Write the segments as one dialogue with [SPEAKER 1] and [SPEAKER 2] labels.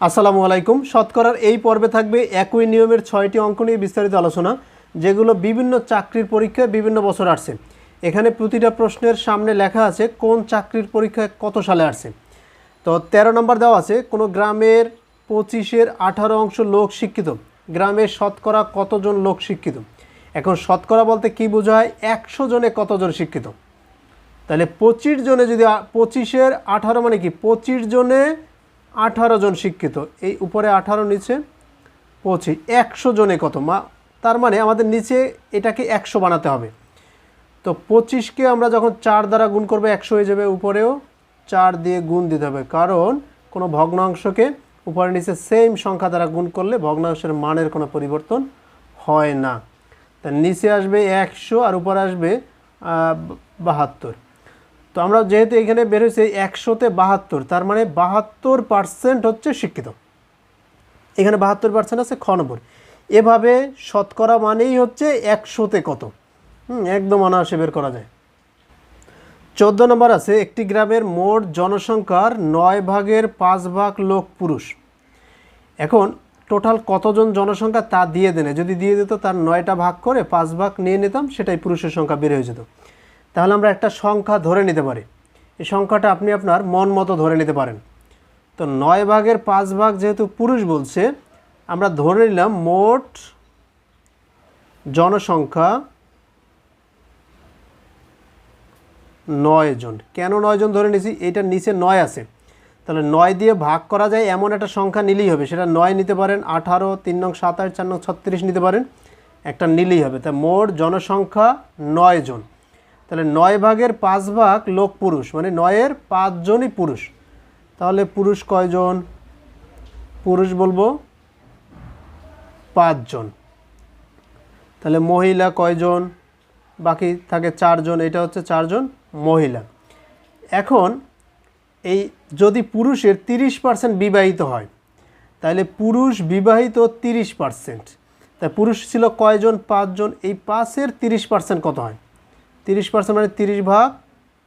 [SPEAKER 1] আসসালামু আলাইকুম। শতকরার এই পর্বে থাকবে একই নিয়মের ছয়টি অঙ্ক নিয়ে বিস্তারিত আলোচনা, যেগুলো বিভিন্ন চাকরির পরীক্ষায় বিভিন্ন বছর আসছে। এখানে প্রতিটা প্রশ্নের সামনে লেখা আছে, কোন চাকরির পরীক্ষায় কত সালে আসছে? তো তেরো নম্বর দেওয়া আছে, কোনো গ্রামের পঁচিশের আঠারো অংশ লোক শিক্ষিত গ্রামের শতকরা কতজন লোক শিক্ষিত? এখন শতকরা বলতে কি বোঝায়? একশো জনে কতজন শিক্ষিত? তাহলে পঁচিশ জনে যদি পঁচিশের আঠারো মানে কি? পঁচিশ জনে আঠারো জন শিক্ষিত, এই উপরে আঠারো, নিচে পঁচিশ, একশো জনে কত? মা, তার মানে আমাদের নিচে এটাকে একশো বানাতে হবে। তো পঁচিশকে আমরা যখন চার দ্বারা গুণ করব, একশো হয়ে যাবে উপরেও চার দিয়ে গুণ দিতে হবে। কারণ কোনো ভগ্নাংশকে উপরে নিচে সেম সংখ্যা দ্বারা গুণ করলে ভগ্নাংশের মানের কোনো পরিবর্তন হয় না। তা নিচে আসবে একশো আর উপরে আসবে বাহাত্তর। তো আমরা যেহেতু এখানে বেরোচ্ছে একশোতে বাহাত্তর, তার মানে বাহাত্তর পার্সেন্ট হচ্ছে শিক্ষিত। এখানে বাহাত্তর পার্সেন্ট আছে, খ নম্বর। এভাবে শতকরা মানেই হচ্ছে একশোতে কত? হুম, একদম অনায়াসে বের করা যায়। চোদ্দ নম্বর আছে, একটি গ্রামের মোট জনসংখ্যার নয় ভাগের পাঁচ ভাগ লোক পুরুষ। এখন টোটাল কতজন জনসংখ্যা তা দিয়ে দেনে যদি দিয়ে দিত তার নয়টা ভাগ করে পাঁচ ভাগ নিয়ে নিতাম, সেটাই পুরুষের সংখ্যা বের হয়ে যেত। তাহলে আমরা একটা সংখ্যা ধরে নিতে পারি। এই সংখ্যাটা আপনি আপনার মন মতো ধরে নিতে পারেন। তো নয় ভাগের পাঁচ ভাগ যেহেতু পুরুষ বলছে, আমরা ধরে নিলাম মোট জনসংখ্যা নয় জন। কেন নয় জন ধরে নিয়েছি এটার নিচে নয় আছে। তাহলে নয় দিয়ে ভাগ করা যায়, এমন একটা সংখ্যা নিলেই হবে। সেটা নয় নিতে পারেন, আঠারো, তিন নং সাতাশ চার নং, ছত্রিশ নিতে পারেন। একটা নিলেই হবে। তা মোট জনসংখ্যা নয় জন। তাহলে নয় ভাগের পাঁচ ভাগ লোক পুরুষ মানে নয়ের পাঁচজনই পুরুষ। তাহলে পুরুষ কয়জন? পুরুষ বলব পাঁচজন তাহলে মহিলা কয়জন? বাকি থাকে চারজন এটা হচ্ছে চারজন মহিলা। এখন এই যদি পুরুষের তিরিশ পার্সেন্ট বিবাহিত হয়, তাহলে পুরুষ বিবাহিত তিরিশ পার্সেন্ট। তা পুরুষ ছিল কয়জন? পাঁচজন। এই পাঁচের তিরিশ পার্সেন্ট কত হয়? তিরিশ পার্সেন্ট মানে তিরিশ ভাগ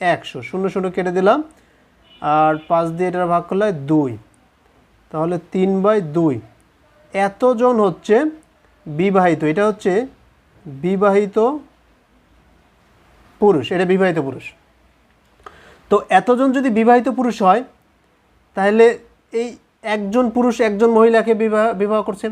[SPEAKER 1] একশো। শূন্য শূন্য কেটে দিলাম। আর পাঁচ দিয়ে এটা ভাগ করলে দুই। তাহলে তিন বাই দুই। এতজন হচ্ছে বিবাহিত। এটা হচ্ছে বিবাহিত পুরুষ। এটা বিবাহিত পুরুষ। তো এতজন যদি বিবাহিত পুরুষ হয়, তাহলে এই একজন পুরুষ একজন মহিলাকে বিবাহ বিবাহ করছে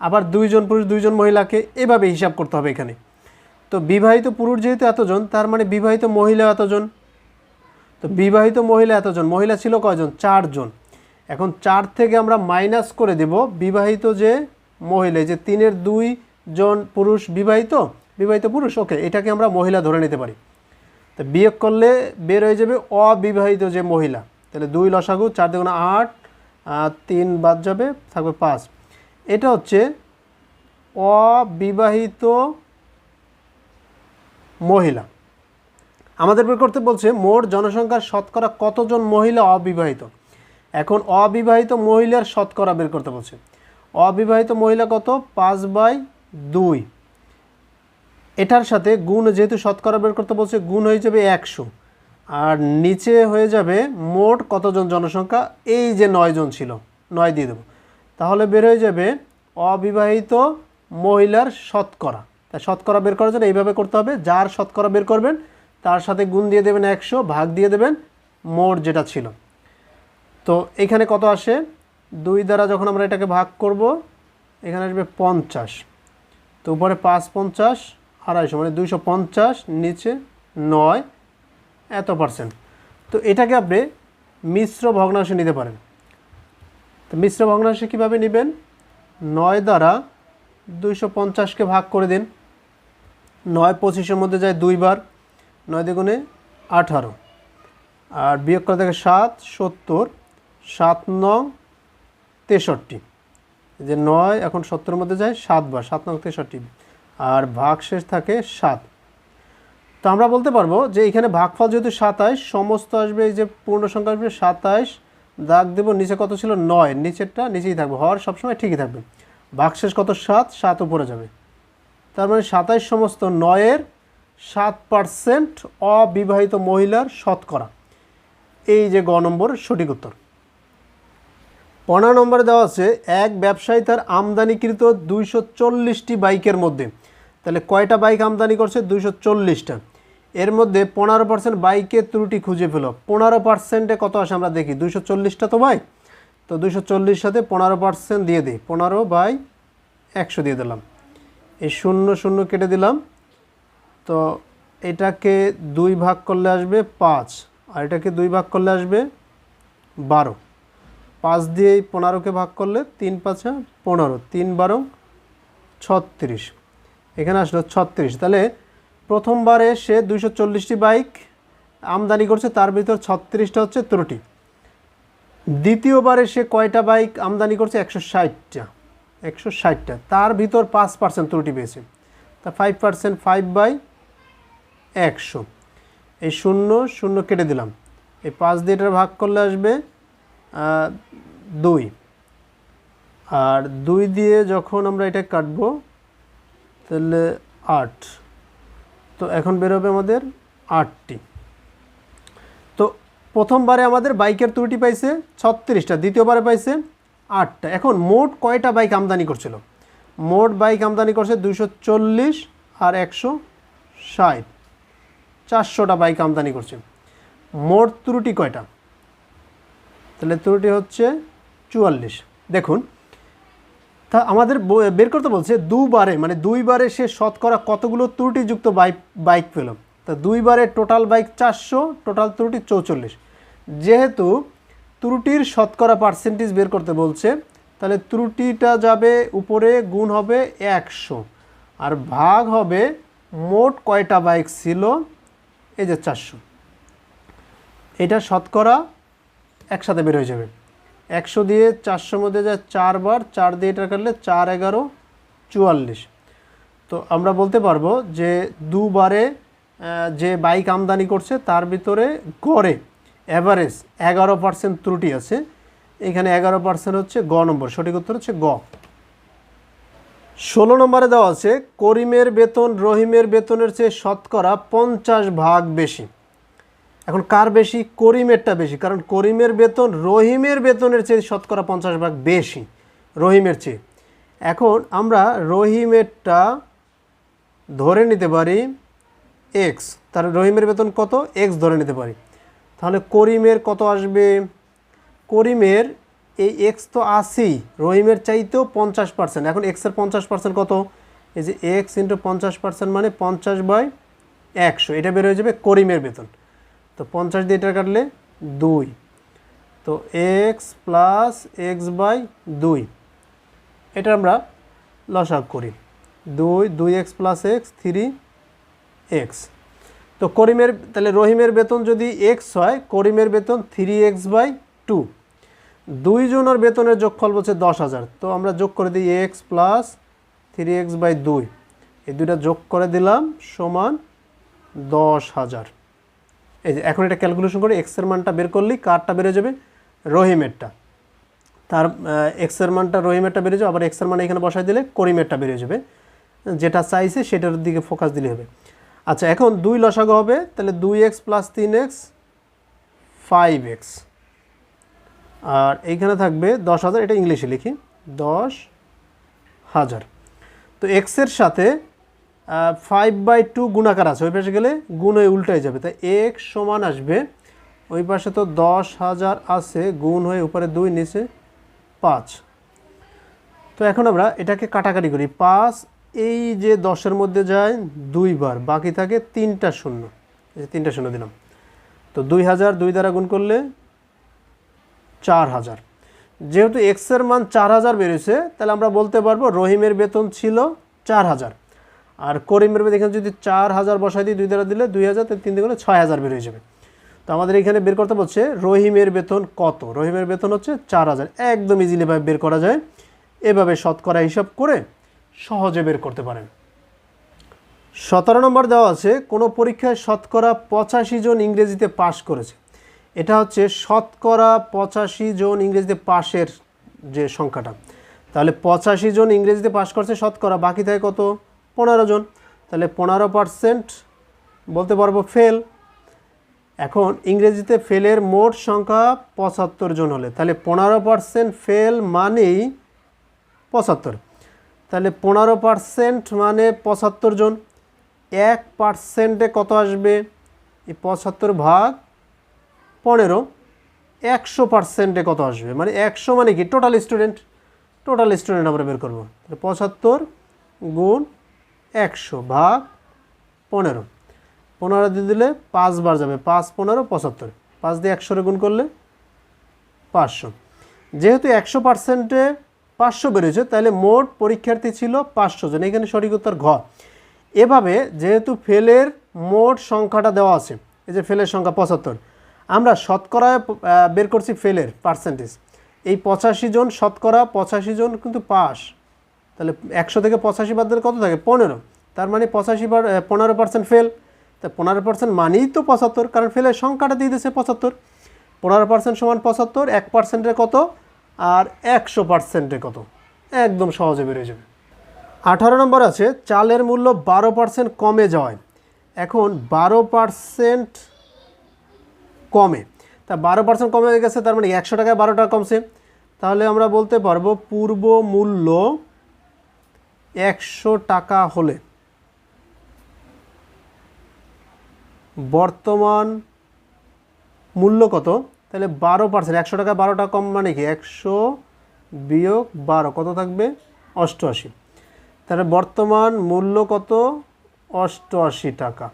[SPEAKER 1] আবার দুইজন পুরুষ, দুইজন মহিলাকে এভাবে হিসাব করতে হবে এখানে। তো বিবাহিত পুরুষ যেহেতু এতজন, তার মানে বিবাহিত মহিলা এতজন? তো বিবাহিত মহিলা এতজন, মহিলা ছিল কয়জন? চারজন। এখন চার থেকে আমরা মাইনাস করে দেব, বিবাহিত যে মহিলা যে তিনের দুই জন পুরুষ বিবাহিত বিবাহিত পুরুষ, ওকে, এটাকে আমরা মহিলা ধরে নিতে পারি। তো বিয়োগ করলে বের হয়ে যাবে অবিবাহিত যে মহিলা। তাহলে দুই লসাগু, চার দেখুন আট তিন বাদ যাবে, থাকবে পাঁচ। এটা হচ্ছে অবিবাহিত মহিলা। আমাদের বের করতে বলছে, মোট জনসংখ্যার শতকরা কতজন মহিলা অবিবাহিত? এখন অবিবাহিত মহিলার শতকরা বের করতে বলছে। অবিবাহিত মহিলা কত? পাঁচ বাই দুই। এটার সাথে গুণ যেহেতু শতকরা বের করতে বলছে, গুণ হয়ে যাবে একশো। আর নিচে হয়ে যাবে মোট কতজন জনসংখ্যা? এই যে নয় জন ছিল, নয় দিয়ে দেবো। তাহলে বের হয়ে যাবে অবিবাহিত মহিলার শতকরা। তাই শতকরা বের করার জন্য এইভাবে করতে হবে। যার শতকরা বের করবেন, তার সাথে গুণ দিয়ে দেবেন একশো, ভাগ দিয়ে দেবেন মোট যেটা ছিল। তো এখানে কত আসে? দুই দ্বারা যখন আমরা এটাকে ভাগ করব, এখানে আসবে পঞ্চাশ। তো উপরে পাঁচ পঞ্চাশ, আড়াইশো মানে দুইশো পঞ্চাশ, নিচে নয়, এত পার্সেন্ট। তো এটাকে আপনি মিশ্র ভগ্নাংশে নিতে পারেন। তো মিশ্র ভগ্নাংশে কীভাবে নেবেন? নয় দ্বারা দুইশো পঞ্চাশকে ভাগ করে দিন। নয় পঁচিশের মধ্যে যায় দুইবার, নয় দ্বিগুণে আঠারো। আর বিয়োগ করে থাকে সাত, সত্তর, সাত নং তেষট্টি। যে নয়, এখন সত্তরের মধ্যে যায় সাতবার, সাত নং তেষট্টি। আর ভাগ শেষ থাকে সাত। তো আমরা বলতে পারব যে এখানে ভাগফল যেহেতু সাতাইশ, সমস্ত আসবে এই যে পূর্ণ সংখ্যা আসবে সাতাইশ, দাগ দেব নিচে কত ছিল নয়, নিচেরটা নিচেই থাকবে, হওয়ার সবসময় ঠিকই থাকবে। ভাগশেষ কত সাত সাত উপরে যাবে। তার মানে সাতাইশ সমস্ত নয়ের সাত পার্সেন্ট অবিবাহিত মহিলার শতকরা। এই যে গ নম্বর সঠিক উত্তর। পনেরো নম্বরে দেওয়া আছে, এক ব্যবসায়ী তার আমদানিকৃত দুইশো চল্লিশটি বাইকের মধ্যে, তাহলে কয়টা বাইক আমদানি করছে? দুইশো চল্লিশটা। এর মধ্যে পনেরো পার্সেন্ট বাইকের ত্রুটি খুঁজে পেল। পনেরো পার্সেন্টে কত আসে আমরা দেখি? দুইশো চল্লিশটা তো বাইক তো দুইশো চল্লিশ সাথে পনেরো পার্সেন্ট দিয়ে দিই। পনেরো বাই একশো দিয়ে দিলাম। এই শূন্য শূন্য কেটে দিলাম। তো এটাকে দুই ভাগ করলে আসবে পাঁচ, আর এটাকে দুই ভাগ করলে আসবে বারো। পাঁচ দিয়ে এই পনেরোকে ভাগ করলে তিন পাঁচা পনেরো, তিন বারো ছত্রিশ। এখানে আসলো ছত্রিশ। তাহলে প্রথমবারে সে দুইশো চল্লিশটি বাইক আমদানি করছে, তার ভিতর ছত্রিশটা হচ্ছে ত্রুটি। দ্বিতীয়বারে সে কয়টা বাইক আমদানি করছে? একশো ষাটটা। একশো ষাটটা। তার ভিতর পাঁচ পার্সেন্ট ত্রুটি পেয়েছে। তা ফাইভ পার্সেন্ট ফাইভ বাই একশো। এই শূন্য শূন্য কেটে দিলাম। এই পাঁচ দিয়ে এটা ভাগ করলে আসবে দুই। আর দুই দিয়ে যখন আমরা এটা কাটবো, তাহলে আট। তো এখন বেরোবে আমাদের আটটি। তো প্রথমবারে আমাদের বাইকের ত্রুটি পাইছে ছত্রিশটা, দ্বিতীয়বারে পাইছে আটটা। এখন মোট কয়টা বাইক আমদানি করছিল? মোট বাইক আমদানি করছে দুশো চল্লিশ আর একশো ষাট। চারশোটা বাইক আমদানি করছে। মোট ত্রুটি কয়টা? তাহলে ত্রুটি হচ্ছে চুয়াল্লিশ। দেখুন, তা আমাদের বের করতে বলছে দুবারে মানে দুইবারে সে শতকরা কতগুলো ত্রুটিযুক্ত বাইক বাইক পেল? তা দুইবারে টোটাল বাইক চারশো, টোটাল ত্রুটি চৌচল্লিশ। যেহেতু ত্রুটির শতকরা পার্সেন্টেজ বের করতে বলছে, তাহলে ত্রুটিটা যাবে উপরে, গুণ হবে একশো। আর ভাগ হবে মোট কয়টা বাইক ছিল? এই যে চারশো। এটা শতকরা একসাথে বের হয়ে যাবে। একশো দিয়ে চারশোর মধ্যে যায় চারবার চার দিয়ে এটা কাটলে চার এগারো, চুয়াল্লিশ। তো আমরা বলতে পারব যে দুবারে যে বাইক আমদানি করছে, তার ভিতরে গড়ে অ্যাভারেজ এগারো পার্সেন্ট ত্রুটি আছে। এখানে এগারো পার্সেন্ট হচ্ছে গ নম্বর, সঠিক উত্তর হচ্ছে গ। ষোলো নম্বরে দেওয়া আছে, করিমের বেতন রহিমের বেতনের চেয়ে শতকরা পঞ্চাশ ভাগ বেশি। এখন কার বেশি? করিমেরটা বেশি, কারণ করিমের বেতন রহিমের বেতনের চেয়ে শতকরা পঞ্চাশ ভাগ বেশি, রহিমের চেয়ে। এখন আমরা রহিমেরটা ধরে নিতে পারি এক্স তার রহিমের বেতন কত? এক্স ধরে নিতে পারি। তাহলে করিমের কত আসবে? করিমের এই এক্স তো আশি রহিমের চাইতেও পঞ্চাশ পার্সেন্ট এখন এক্সের পঞ্চাশ পার্সেন্ট কত? এই যে এক্স ইন্টু পঞ্চাশ পার্সেন্ট মানে পঞ্চাশ বাই একশো। এটা বের হয়ে যাবে করিমের বেতন। তো পঞ্চাশ দিয়ে এটা কাটলে দুই। তো এক্স প্লাস এক্স বাই দুই। এটা আমরা লসাগ করি। দুই দুই x plus x three x তো করিমের, তাহলে রহিমের বেতন যদি এক্স হয়, করিমের বেতন থ্রি এক্স বাই টু দুইজনের বেতনের যোগফল বলছে দশ হাজার। তো আমরা যোগ করে দিই x plus three x by দুই। এই দুইটা যোগ করে দিলাম সমান দশ হাজার। এই যে এখন এটা ক্যালকুলেশন করে এক্সের মানটা বের করলেই কারটা বেড়ে যাবে রহিমেরটা। তার এক্সের মানটা রহিমেরটা বেড়ে যাবে, আবার এক্সের মান এখানে বসাই দিলে করিমেরটা বেড়ে যাবে। যেটা চাইছে সেটার দিকে ফোকাস দিলে হবে। আচ্ছা এখন দুই লসাগু হবে, তাহলে দুই এক্স প্লাস তিন এক্স ফাইভ এক্স। আর এইখানে থাকবে দশ হাজার, এটা ইংলিশে লিখি, দশ হাজার। তো এক্সের সাথে ফাইভ বাই টু গুণাকার আছে, ওই পাশে গেলে গুণ হয়ে উল্টায় যাবে। তাই এক্স সমান আসবে, ওই পাশে তো দশ হাজার আছে, গুণ হয়ে উপরে দুই, নিচে পাঁচ। তো এখন আমরা এটাকে কাটাকাটি করি, পাঁচ এই যে দশের মধ্যে যায় দুইবার, বাকি থাকে তিনটা শূন্য। এই যে তিনটা শূন্য দিলাম। তো দুই হাজার দুই দ্বারা গুণ করলে চার হাজার। যেহেতু এক্সের মান চার হাজার বেড়েছে তাহলে আমরা বলতে পারব রহিমের বেতন ছিল চার হাজার। আর করিমের বেতন এখানে যদি চার হাজার বসাই দিই, দুই দ্বারা দিলে দুই হাজার তিন দিকে ছয় হাজার বের হয়ে যাবে। তো আমাদের এখানে বের করতে বলছে রহিমের বেতন কত? রহিমের বেতন হচ্ছে চার হাজার। একদম ইজিলিভাবে বের করা যায়। এভাবে শতকরা হিসাব করে সহজে বের করতে পারেন। সতেরো নম্বর দেওয়া আছে, কোনো পরীক্ষায় শতকরা পঁচাশি জন ইংরেজিতে পাশ করেছে। এটা হচ্ছে শতকরা পঁচাশি জন ইংরেজিতে পাশের যে সংখ্যাটা। তাহলে পঁচাশি জন ইংরেজিতে পাশ করছে, শতকরা বাকি থাকে কত? পনেরো জন। তাহলে পনেরো পার্সেন্ট বলতে পারব ফেল। এখন ইংরেজিতে ফেলের মোট সংখ্যা পঁচাত্তর জন হলে। তাহলে পনেরো পার্সেন্ট ফেল মানেই পঁচাত্তর। তাহলে পনেরো পার্সেন্ট মানে পঁচাত্তর জন। এক পার্সেন্টে কত আসবে? এই পঁচাত্তর ভাগ পনেরো, একশো পার্সেন্টে কত আসবে? মানে একশো মানে কি? টোটাল স্টুডেন্ট টোটাল স্টুডেন্ট আমরা বের করব। তাহলে পঁচাত্তর গুণ একশো ভাগ পনেরো। পনেরো দিয়ে দিলে পাঁচবার যাবে। পাঁচ, পনেরো, পঁচাত্তর। পাঁচ দিয়ে একশোরে গুণ করলে পাঁচশো। যেহেতু একশো পার্সেন্টে পাঁচশো বেরিয়েছে তাহলে মোট পরীক্ষার্থী ছিল পাঁচশো জন। এখানে সঠিক উত্তর ঘ। এভাবে যেহেতু ফেলের মোট সংখ্যাটা দেওয়া আছে এই যে ফেলের সংখ্যা পঁচাত্তর আমরা শতকরায় আহ, বের করছি ফেলের পার্সেন্টেজ এই পঁচাশি জন শতকরা পঁচাশি জন কিন্তু পাস। তাহলে একশো থেকে পঁচাশি বাদ কত থাকে? পনেরো। তার মানে পঁচাশি বার পনেরো পার্সেন্ট ফেল। তা পনেরো পার্সেন্ট মানেই তো পঁচাত্তর কারণ ফেলের সংখ্যাটা দিয়ে দিয়েছে পঁচাত্তর। পনেরো পার্সেন্ট সমান পঁচাত্তর এক পার্সেন্টের কত? আর একশো পার্সেন্টে কত? একদম সহজে বেরিয়ে যাবে। আঠারো নম্বর আছে, চালের মূল্য বারো পার্সেন্ট কমে যাওয়ায়। এখন বারো পার্সেন্ট কমে। তা বারো পার্সেন্ট কমে গেছে, তার মানে একশো টাকায় বারো টাকা কমছে। তাহলে আমরা বলতে পারব পূর্ব মূল্য একশো টাকা হলে। বর্তমান মূল্য কত? তাহলে বারো পার্সেন্ট একশো টাকা বারো টাকা কম মানে কি? একশো বিয়োগ বারো, কত থাকবে? অষ্টআশি। তাহলে বর্তমান মূল্য কত? অষ্টআশি টাকা।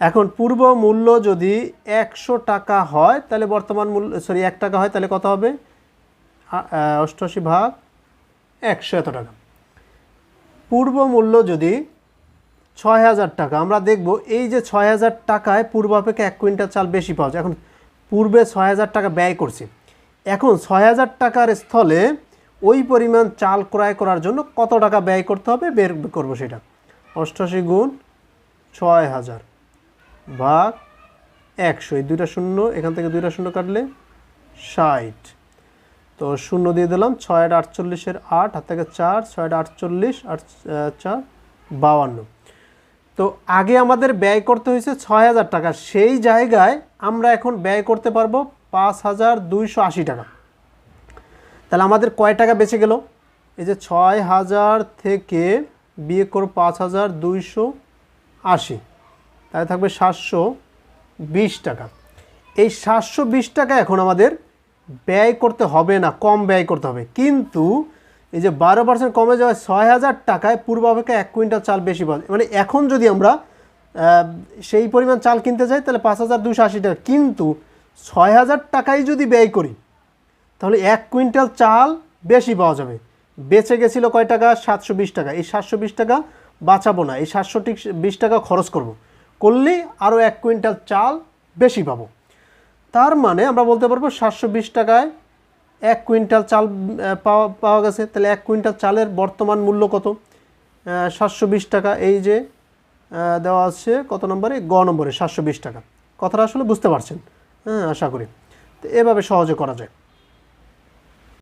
[SPEAKER 1] এখন পূর্ব মূল্য যদি একশো টাকা হয়, তাহলে বর্তমান মূল্য সরি এক টাকা হয়, তাহলে কত হবে? অষ্টআশি ভাগ একশো এত টাকা। পূর্ব মূল্য যদি ছয় হাজার টাকা, আমরা দেখব এই যে ছয় হাজার টাকায় পূর্বাপেক্ষা এক কুইন্টাল চাল বেশি পাওয়া যায়। এখন পূর্বে ছয় হাজার টাকা ব্যয় করছি। এখন ছয় হাজার টাকার স্থলে ওই পরিমাণ চাল ক্রয় করার জন্য কত টাকা ব্যয় করতে হবে বের করব সেটা? অষ্টআশি গুণ ছয় হাজার ভাগ একশো। এই দুইটা শূন্য, এখান থেকে দুইটা শূন্য কাটলে ষাট। তো শূন্য দিয়ে দিলাম ছয় আট আটচল্লিশের আট, হাত থেকে চার, ছয় আট আটচল্লিশ, আট চার বাউান্ন তো আগে আমাদের ব্যয় করতে হয়েছে ছয় হাজার টাকা। সেই জায়গায় আমরা এখন ব্যয় করতে পারব পাঁচ হাজার দুইশো আশি টাকা। তাহলে আমাদের কয় টাকা বেঁচে গেল? এই যে ছয় হাজার থেকে বিয়ে করো পাঁচ হাজার দুইশো আশি। তাহলে থাকবে সাতশো বিশ টাকা। এই সাতশো বিশ টাকা এখন আমাদের ব্যয় করতে হবে না, কম ব্যয় করতে হবে। কিন্তু এই যে বারো পার্সেন্ট কমে যাওয়ায় ছয় হাজার টাকায় পূর্বাপেক্ষা এক কুইন্টাল চাল বেশি পাওয়া যায়। মানে এখন যদি আমরা সেই পরিমাণ চাল কিনতে যাই, তাহলে পাঁচ হাজার দুশো আশি টাকা। কিন্তু ছয় হাজার টাকাই যদি ব্যয় করি, তাহলে এক কুইন্টাল চাল বেশি পাওয়া যাবে। বেঁচে গেছিল কয় টাকা? সাতশো বিশ টাকা। এই সাতশো বিশ টাকা বাঁচাবো না। এই সাতশো বিশ টাকা খরচ করব। করলে আরও এক কুইন্টাল চাল বেশি পাবো। তার মানে আমরা বলতে পারব সাতশো বিশ টাকায় এক কুইন্টাল চাল পাওয়া পাওয়া গেছে। তাহলে এক কুইন্টাল চালের বর্তমান মূল্য কত? সাতশো বিশ টাকা। এই যে দেওয়া আছে কত নম্বরে? গ নম্বরে, সাতশো বিশ টাকা। কথাটা আসলে বুঝতে পারছেন। হ্যাঁ আশা করি। তো এভাবে সহজে করা যায়।